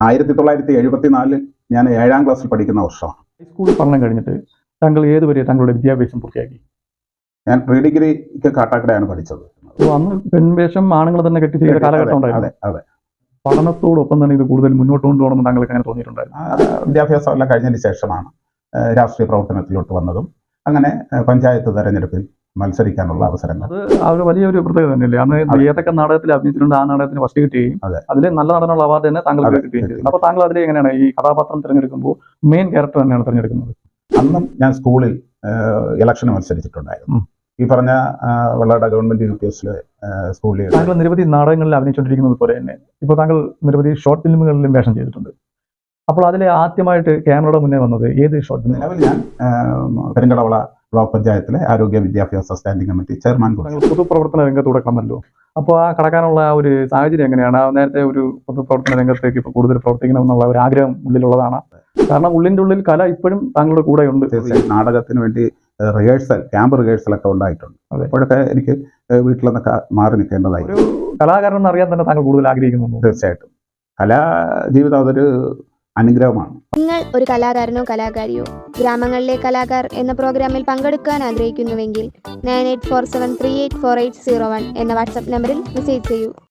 ആയിരത്തി തൊള്ളായിരത്തി എഴുപത്തി നാലിൽ ഞാൻ ഏഴാം ക്ലാസ്സിൽ പഠിക്കുന്ന വർഷമാണ്. ഹൈസ്കൂൾ പഠനം കഴിഞ്ഞിട്ട് താങ്കൾ ഏതുവരെ താങ്കളുടെ വിദ്യാഭ്യാസം പൂർത്തിയാക്കി? ഞാൻ പ്രീ ഡിഗ്രിക്ക് കാട്ടാക്കടയാണ് പഠിച്ചത്. അപ്പോൾ അന്ന് പെൺവേഷം ആണുങ്ങൾ തന്നെ കെട്ടി ചെയ്ത കാലഘട്ടം അതെ ഉണ്ടായിരുന്നു അതെ പഠനത്തോടൊപ്പം തന്നെ ഇത് കൂടുതൽ മുന്നോട്ട് കൊണ്ടുപോകണമെന്ന് താങ്കൾക്ക് അങ്ങനെ തോന്നിയിട്ടുണ്ടായിരുന്നു. വിദ്യാഭ്യാസം എല്ലാം കഴിഞ്ഞതിന് ശേഷമാണ് രാഷ്ട്രീയ പ്രവർത്തനത്തിലോട്ട് വന്നതും. അങ്ങനെ പഞ്ചായത്ത് തെരഞ്ഞെടുപ്പിൽ മത്സരിക്കാനുള്ള അവസരങ്ങൾ. അത് ഒരു വലിയൊരു പ്രത്യേകത തന്നെയല്ലേ? അന്ന്. ഏതൊക്കെ നാടകത്തിൽ അഭിനയിച്ചിട്ടുണ്ട് ആ നാടകത്തിന് ഫസ്റ്റ് കിട്ടുകയും അതെ. അതിൽ നല്ല നടനുള്ള അവാർഡ് തന്നെ താങ്കൾക്ക് അതെ, കിട്ടുകയും ചെയ്തു കിട്ടി. അപ്പോൾ താങ്കൾ അതിൽ എങ്ങനെയാണ്? ഈ കഥാപാത്രം തിരഞ്ഞെടുക്കുമ്പോൾ മെയിൻ ക്യാരക്ടർ തന്നെയാണ് തിരഞ്ഞെടുക്കുന്നത്. അന്നും ഞാൻ സ്കൂളിൽ ഇലക്ഷന് മത്സരിച്ചിട്ടുണ്ടായിരുന്നു. ഈ പറഞ്ഞ വെള്ളാട ഗവൺമെന്റ് യു പി എസിലെ സ്കൂളിൽ താങ്കൾ നിരവധി നാടകങ്ങളിൽ അഭിനയിച്ചുകൊണ്ടിരിക്കുന്നത് പോലെ തന്നെ. ഇപ്പോൾ താങ്കൾ നിരവധി ഷോർട്ട് ഫിലിമുകളിലും വേഷം ചെയ്തിട്ടുണ്ട്. അപ്പോൾ അതിൽ ആദ്യമായിട്ട് ക്യാമറയുടെ മുന്നേ വന്നത് ഏത് ഷോട്ട് നിലവിൽ ഞാൻ പെരിങ്കടവള ബ്ലോക്ക് പഞ്ചായത്തിലെ ആരോഗ്യ വിദ്യാഭ്യാസ സ്റ്റാൻഡിംഗ് കമ്മിറ്റി ചെയർമാൻ പൊതുപ്രവർത്തന രംഗത്ത് കടന്നല്ലോ അപ്പോൾ ആ കടക്കാനുള്ള ആ ഒരു സാഹചര്യം എങ്ങനെയാണ്? ആ നേരത്തെ ഒരു പൊതുപ്രവർത്തന രംഗത്തേക്ക് ഇപ്പോൾ കൂടുതൽ പ്രവർത്തിക്കണം എന്നുള്ള ഒരു ആഗ്രഹം ഉള്ളിലുള്ളതാണ്. കാരണം ഉള്ളിന്റെ ഉള്ളിൽ കല ഇപ്പോഴും താങ്കളുടെ കൂടെ ഉണ്ട്. നാടകത്തിന് വേണ്ടി റിഹേഴ്സൽ ക്യാമ്പ് റിഹേഴ്സൽ ഒക്കെ ഉണ്ടായിട്ടുണ്ട്. അപ്പോഴൊക്കെ എനിക്ക് വീട്ടിൽ നിന്നൊക്കെ മാറി നിൽക്കേണ്ടതായി. ഒരു കലാകാരൻ എന്നറിയാൻ തന്നെ താങ്കൾ കൂടുതൽ ആഗ്രഹിക്കുന്നു തീർച്ചയായിട്ടും. കലാ ജീവിതം അതൊരു അനുഗ്രഹമാണ്. നിങ്ങൾ ഒരു കലാകാരനോ കലാകാരിയോ ഗ്രാമങ്ങളിലെ കലാകാർ എന്ന പ്രോഗ്രാമിൽ പങ്കെടുക്കാൻ ആഗ്രഹിക്കുന്നുവെങ്കിൽ nine eight four seven three eight four eight zero one എന്ന വാട്സപ്പ് നമ്പറിൽ മെസ്സേജ് ചെയ്യൂ.